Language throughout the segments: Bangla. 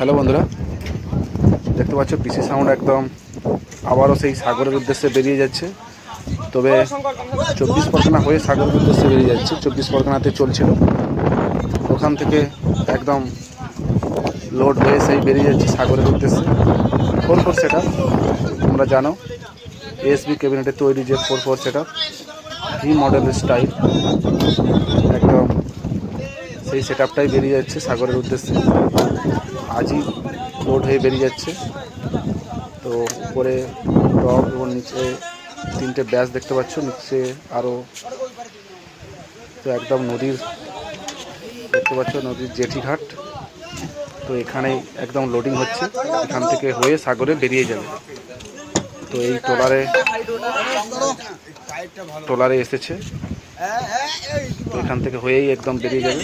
হ্যালো বন্ধুরা, দেখতে পাচ্ছ পিসি সাউন্ড একদম আবারও সেই সাগরের উদ্দেশ্যে বেরিয়ে যাচ্ছে। তবে চব্বিশ পরগনা হয়ে সাগরের উদ্দেশ্যে বেরিয়ে যাচ্ছে, চব্বিশ পরগনাতে চলছিল। ওখান থেকে একদম লোড হয়ে সেই বেরিয়ে যাচ্ছে সাগরের উদ্দেশ্যে। ফোর ফোর সেট তোমরা জানো এসবি ক্যাবিনেটে তৈরি যে ফোর ফোর সেট ভি মডেলের স্টাইল সেই সেট আপটাই বেরিয়ে যাচ্ছে সাগরের উদ্দেশ্যে। আজই লোড হয়ে বেরিয়ে যাচ্ছে। তো উপরে টপ এবং নিচে তিনটে ব্যাস দেখতে পাচ্ছ। নিচে আরও তো একদম নদীর দেখতে পাচ্ছ, নদীর জেঠিঘাট তো এখানেই একদম লোডিং হচ্ছে। এখান থেকে হয়ে সাগরে বেরিয়ে যাবে। তো এই ট্রলারে ট্রলারে এসেছে। তো এখান থেকে হয়েই একদম বেরিয়ে যাবে।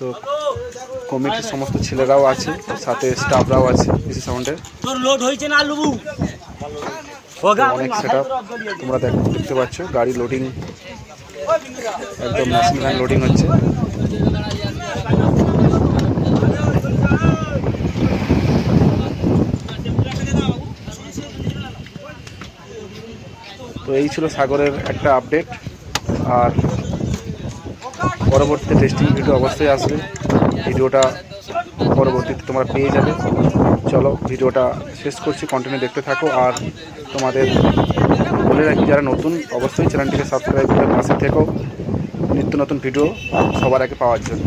তো কমিটির সমস্ত ছেলেরাও আছে সাথে স্টাফরাও আছে পিসি সাউন্ডের। তোর লোড হয়েছে না লুবু? অনেক সেট তোমরা দেখ দেখতে পাচ্ছ গাড়ি লোডিং একদম মেশিন ভ্যান লোডিং হচ্ছে। তো এই ছিল সাগরের একটা আপডেট আর পরবর্তী টেস্টিং ভিডিও অবশ্যই আসবে। ভিডিওটা পরবর্তীতে তোমরা পেয়ে যাবে। চলো, ভিডিওটা শেষ করছি কন্টিনিউ দেখতে থাকো। আর তোমাদের বলে রাখি, যারা নতুন, অবশ্যই চ্যানেলটিকে সাবস্ক্রাইব করে পাশে থেকো। নিত্য নতুন ভিডিও সবার আগে পাওয়ার জন্য।